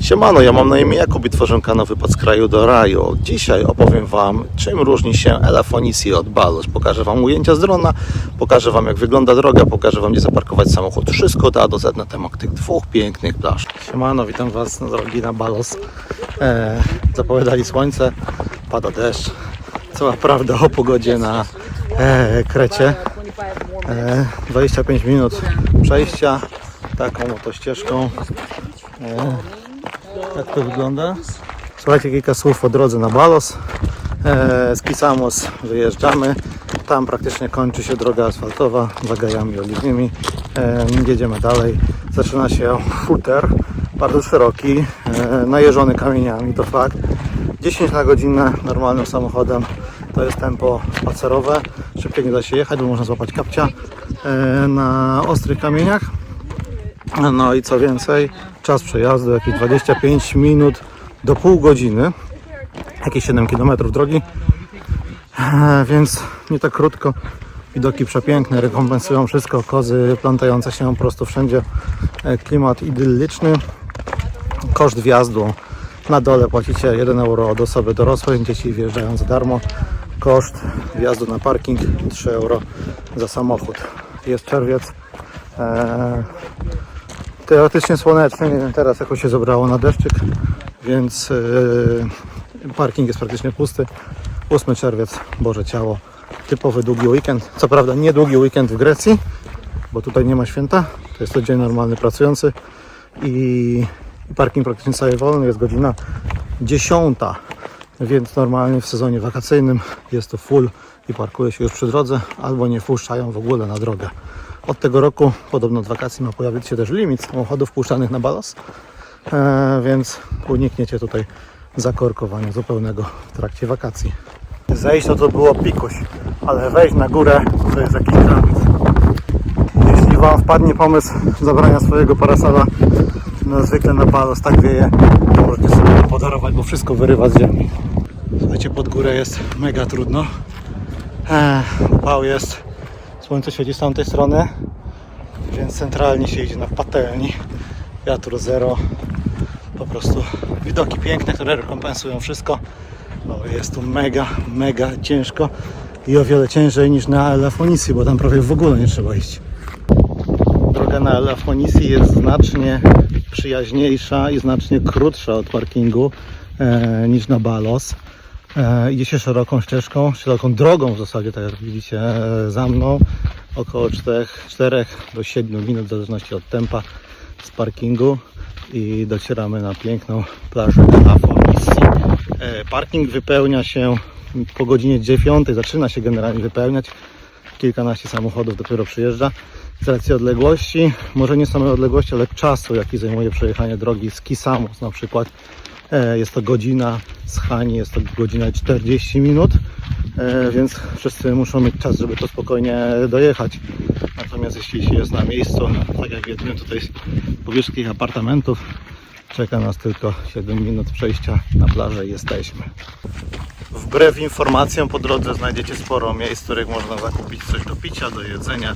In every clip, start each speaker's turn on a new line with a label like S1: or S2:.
S1: Siemano, ja mam na imię Jakub i tworzę kanał Wypad z kraju do raju. Dzisiaj opowiem Wam, czym różni się Elafonisi od Balos. Pokażę Wam ujęcia z drona, pokażę Wam jak wygląda droga, pokażę Wam gdzie zaparkować samochód. Wszystko od A do Z na temat tych dwóch pięknych plaż. Siemano, witam Was na drogi na Balos. E, zapowiadali słońce, pada deszcz. Cała prawda o pogodzie na e, Krecie. E, 25 minut przejścia taką oto ścieżką. E, jak to wygląda? Słuchajcie, kilka słów o drodze na Balos. E, z Kisamos wyjeżdżamy. Tam praktycznie kończy się droga asfaltowa za gajami oliwnymi. E, jedziemy dalej. Zaczyna się futer, bardzo szeroki, e, najeżony kamieniami, to fakt. 10 na godzinę normalnym samochodem to jest tempo spacerowe. Szybciej nie da się jechać, bo można złapać kapcia na ostrych kamieniach. No i co więcej, czas przejazdu jakieś 25 minut do pół godziny, jakieś 7 km drogi, E, więc nie tak krótko. Widoki przepiękne, rekompensują wszystko, kozy plątające się po prostu wszędzie, E, klimat idylliczny. Koszt wjazdu na dole płacicie 1 euro od osoby dorosłej, dzieci wjeżdżają za darmo. Koszt wjazdu na parking 3 euro za samochód. Jest czerwiec. E, teoretycznie słoneczny, nie wiem teraz jak się zebrało na deszczyk, więc yy, parking jest praktycznie pusty. 8 czerwiec, Boże Ciało, typowy długi weekend. Co prawda nie długi weekend w Grecji, bo tutaj nie ma święta, to jest to dzień normalny pracujący i parking praktycznie cały wolny, jest godzina 10, więc normalnie w sezonie wakacyjnym jest to full i parkuje się już przy drodze, albo nie wpuszczają w ogóle na drogę. Od tego roku podobno od wakacji ma pojawić się też limit samochodów puszczanych na balas, e, więc unikniecie tutaj zakorkowania zupełnego w trakcie wakacji. Zejść to to było pikuś, ale wejść na górę to jest jakiś dramat. Jeśli Wam wpadnie pomysł zabrania swojego parasola no zwykle na balos tak wieje, to możecie sobie podarować, bo wszystko wyrywa z ziemi. Słuchajcie, pod górę jest mega trudno. Eee, upał jest, słońce świeci z tamtej strony, więc centralnie się idzie na patelni. Wiatru zero. Po prostu widoki piękne, które rekompensują wszystko. Ale jest tu mega, mega ciężko i o wiele ciężej niż na Elafonisji, bo tam prawie w ogóle nie trzeba iść. Droga na Elafonisji jest znacznie przyjaźniejsza i znacznie krótsza od parkingu e, niż na Balos. E, idzie się szeroką ścieżką, szeroką drogą w zasadzie, tak jak widzicie e, za mną. Około 4, 4 do 7 minut w zależności od tempa z parkingu i docieramy na piękną plażę Elafonisji. E, parking wypełnia się po godzinie 9, zaczyna się generalnie wypełniać. Kilkanaście samochodów dopiero przyjeżdża. Z racji odległości, może nie samej odległości, ale czasu, jaki zajmuje przejechanie drogi z Kisamos na przykład. E, Jest to godzina, z Hani jest to godzina 40 minut, e, więc wszyscy muszą mieć czas, żeby to spokojnie dojechać. Natomiast jeśli się jest na miejscu, tak jak jedynie tutaj z powierzchni apartamentów, czeka nas tylko 7 minut przejścia na plażę i jesteśmy. Wbrew informacjom po drodze znajdziecie sporo miejsc, w których można zakupić coś do picia, do jedzenia,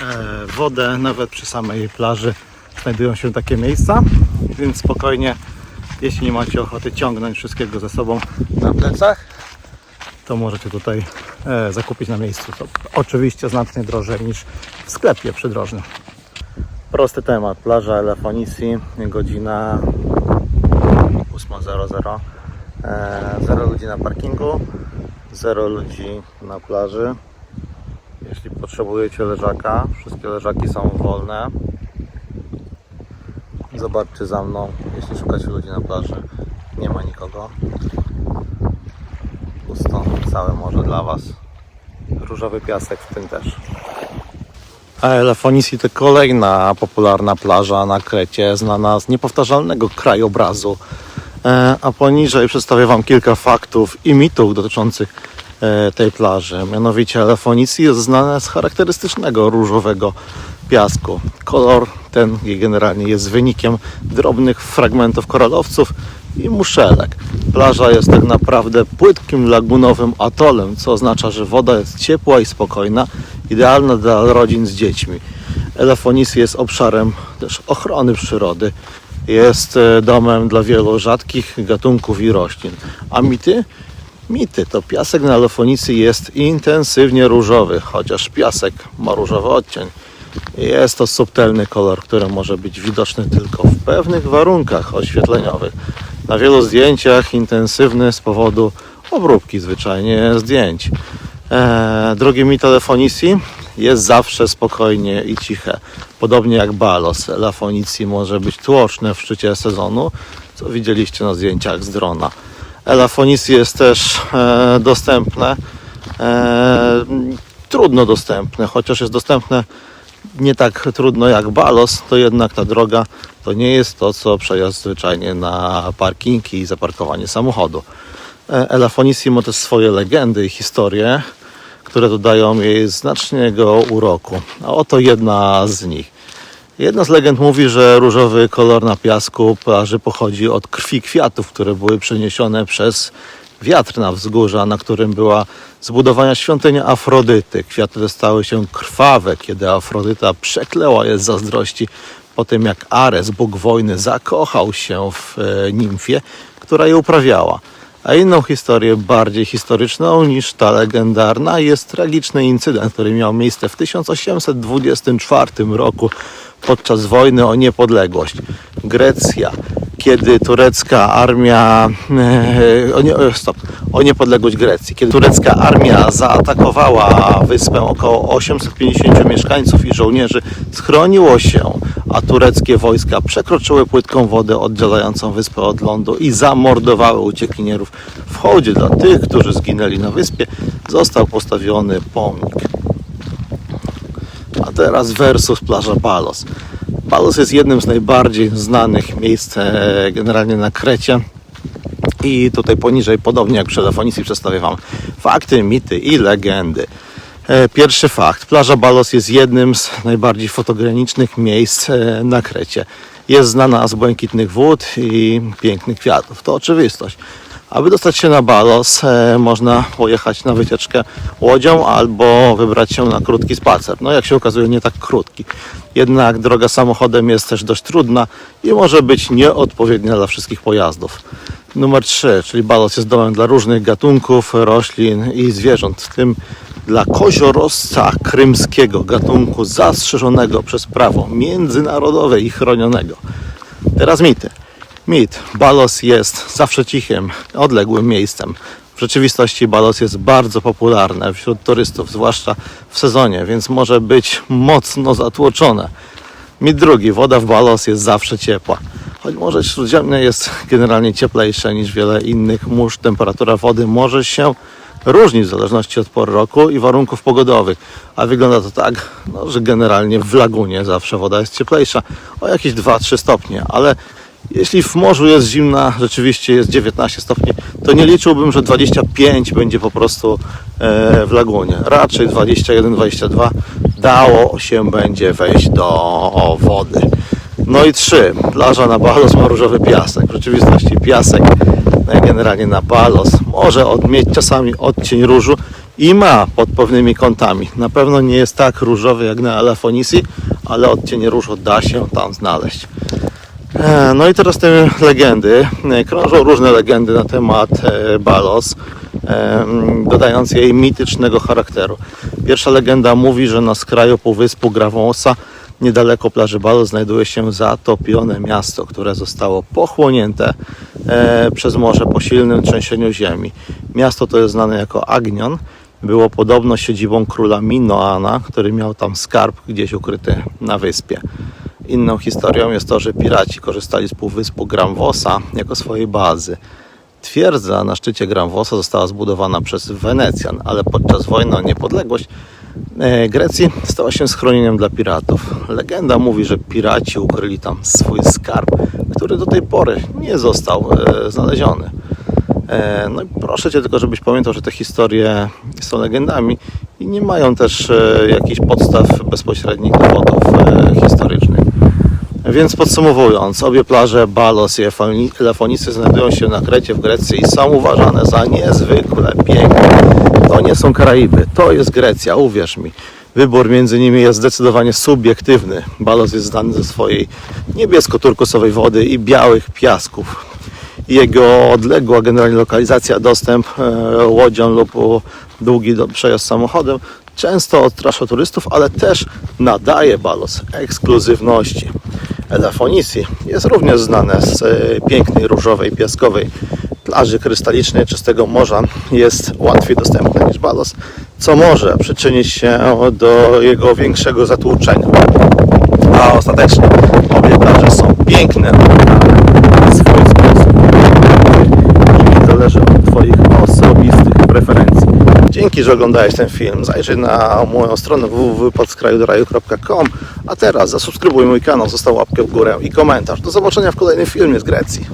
S1: e, wodę. Nawet przy samej plaży znajdują się takie miejsca, więc spokojnie, jeśli nie macie ochoty ciągnąć wszystkiego ze sobą na plecach, to możecie tutaj e, zakupić na miejscu. To oczywiście znacznie drożej niż w sklepie przydrożnym. Prosty temat. Plaża Elefonisi, godzina 8.00. E, Zero ludzi na parkingu, zero ludzi na plaży. Jeśli potrzebujecie leżaka, wszystkie leżaki są wolne. Zobaczcie za mną, jeśli szukacie ludzi na plaży, nie ma nikogo. Pusto, całe morze dla Was. Różowy piasek w tym też. A Elefonisi to kolejna popularna plaża na Krecie, znana z niepowtarzalnego krajobrazu. E, A poniżej przedstawię Wam kilka faktów i mitów dotyczących e, tej plaży. Mianowicie Elefonicji jest znana z charakterystycznego różowego piasku. Kolor ten generalnie jest wynikiem drobnych fragmentów koralowców i muszelek. Plaża jest tak naprawdę płytkim lagunowym atolem, co oznacza, że woda jest ciepła i spokojna, idealna dla rodzin z dziećmi. Elefonis jest obszarem też ochrony przyrody jest e, domem dla wielu rzadkich gatunków i roślin. A mity? Mity to piasek na Elefonicy jest intensywnie różowy, chociaż piasek ma różowy odcień. Jest to subtelny kolor, który może być widoczny tylko w pewnych warunkach oświetleniowych. Na wielu zdjęciach intensywny z powodu obróbki zwyczajnie zdjęć. Eee, drugi mit Elefonici jest zawsze spokojnie i ciche. Podobnie jak balos. Elefonici może być tłoczne w szczycie sezonu, co widzieliście na zdjęciach z drona. Elefonici jest też e, dostępne, e, trudno dostępne, chociaż jest dostępne nie tak trudno jak balos, to jednak ta droga to nie jest to, co przejazd zwyczajnie na parkingi i zaparkowanie samochodu. E, Elafonisi ma też swoje legendy i historie, które dodają jej znacznego uroku. A oto jedna z nich. Jedna z legend mówi, że różowy kolor na piasku plaży pochodzi od krwi kwiatów, które były przeniesione przez wiatr na wzgórza, na którym była zbudowana świątynia Afrodyty. Kwiaty stały się krwawe, kiedy Afrodyta przekleła je z zazdrości po tym, jak Ares, bóg wojny, zakochał się w e, nimfie, która je uprawiała. A inną historię, bardziej historyczną niż ta legendarna, jest tragiczny incydent, który miał miejsce w 1824 roku podczas wojny o niepodległość. Grecja, kiedy turecka armia, e, o, nie, o, stop, o niepodległość Grecji, kiedy turecka armia zaatakowała wyspę, około 850 mieszkańców i żołnierzy schroniło się, a tureckie wojska przekroczyły płytką wodę oddzielającą wyspę od lądu i zamordowały uciekinierów. W hołdzie dla tych, którzy zginęli na wyspie, został postawiony pomnik. A teraz versus plaża Palos. Palos jest jednym z najbardziej znanych miejsc e, generalnie na Krecie. I tutaj poniżej, podobnie jak przy telefonicji, przedstawię Wam fakty, mity i legendy. E, Pierwszy fakt. Plaża Balos jest jednym z najbardziej fotogenicznych miejsc e, na Krecie. Jest znana z błękitnych wód i pięknych kwiatów. To oczywistość. Aby dostać się na Balos, e, można pojechać na wycieczkę łodzią albo wybrać się na krótki spacer. No jak się okazuje, nie tak krótki. Jednak droga samochodem jest też dość trudna i może być nieodpowiednia dla wszystkich pojazdów. Numer 3, czyli Balos jest domem dla różnych gatunków roślin i zwierząt, w tym dla koziorosca krymskiego, gatunku zastrzeżonego przez prawo międzynarodowe i chronionego. Teraz mity. Mit. Balos jest zawsze cichym, odległym miejscem. W rzeczywistości Balos jest bardzo popularne wśród turystów, zwłaszcza w sezonie, więc może być mocno zatłoczone. Mit drugi. Woda w Balos jest zawsze ciepła. Choć Morze Śródziemne jest generalnie cieplejsze niż wiele innych mórz, temperatura wody może się różnić w zależności od pory roku i warunków pogodowych. A wygląda to tak, no, że generalnie w lagunie zawsze woda jest cieplejsza o jakieś 2-3 stopnie, ale jeśli w morzu jest zimna, rzeczywiście jest 19 stopni, to nie liczyłbym, że 25 będzie po prostu e, w lagunie. Raczej 21-22 dało się będzie wejść do wody. No i trzy. Plaża na Balos ma różowy piasek. W rzeczywistości piasek generalnie na Balos może mieć czasami odcień różu i ma pod pewnymi kątami. Na pewno nie jest tak różowy jak na Elefonisi, ale odcień różu da się tam znaleźć. E, No i teraz te legendy. E, Krążą różne legendy na temat e, Balos, dodając jej mitycznego charakteru. Pierwsza legenda mówi, że na skraju półwyspu Gravosa, niedaleko plaży Balos, znajduje się zatopione miasto, które zostało pochłonięte przez morze po silnym trzęsieniu ziemi. Miasto to jest znane jako Agnion. Było podobno siedzibą króla Minoana, który miał tam skarb gdzieś ukryty na wyspie. Inną historią jest to, że piraci korzystali z półwyspu Gramvosa jako swojej bazy. Twierdza na szczycie Gramvosa została zbudowana przez Wenecjan, ale podczas wojny o niepodległość e, Grecji stała się schronieniem dla piratów. Legenda mówi, że piraci ukryli tam swój skarb, który do tej pory nie został e, znaleziony. E, No i proszę Cię tylko, żebyś pamiętał, że te historie są legendami i nie mają też jakichś podstaw bezpośrednich dowodów historycznych. Więc podsumowując, obie plaże Balos i Efoni- Elefonicy znajdują się na Krecie w Grecji i są uważane za niezwykle piękne. To nie są Karaiby, to jest Grecja, uwierz mi. Wybór między nimi jest zdecydowanie subiektywny. Balos jest znany ze swojej niebiesko-turkusowej wody i białych piasków. Jego odległa generalnie lokalizacja, dostęp e, łodzią lub długi przejazd samochodem często odstrasza turystów, ale też nadaje Balos ekskluzywności. Elefonisi jest również znane z e, pięknej, różowej, piaskowej plaży krystalicznej, czystego morza. Jest łatwiej dostępne niż Balos, co może przyczynić się do jego większego zatłuczenia. A ostatecznie obie plaże są piękne na swój sposób. Czyli zależy od Twoich osobistych preferencji. Dzięki, że oglądałeś ten film. Zajrzyj na moją stronę www.podskrajudoraju.com A teraz zasubskrybuj mój kanał, zostaw łapkę w górę i komentarz. Do zobaczenia w kolejnym filmie z Grecji.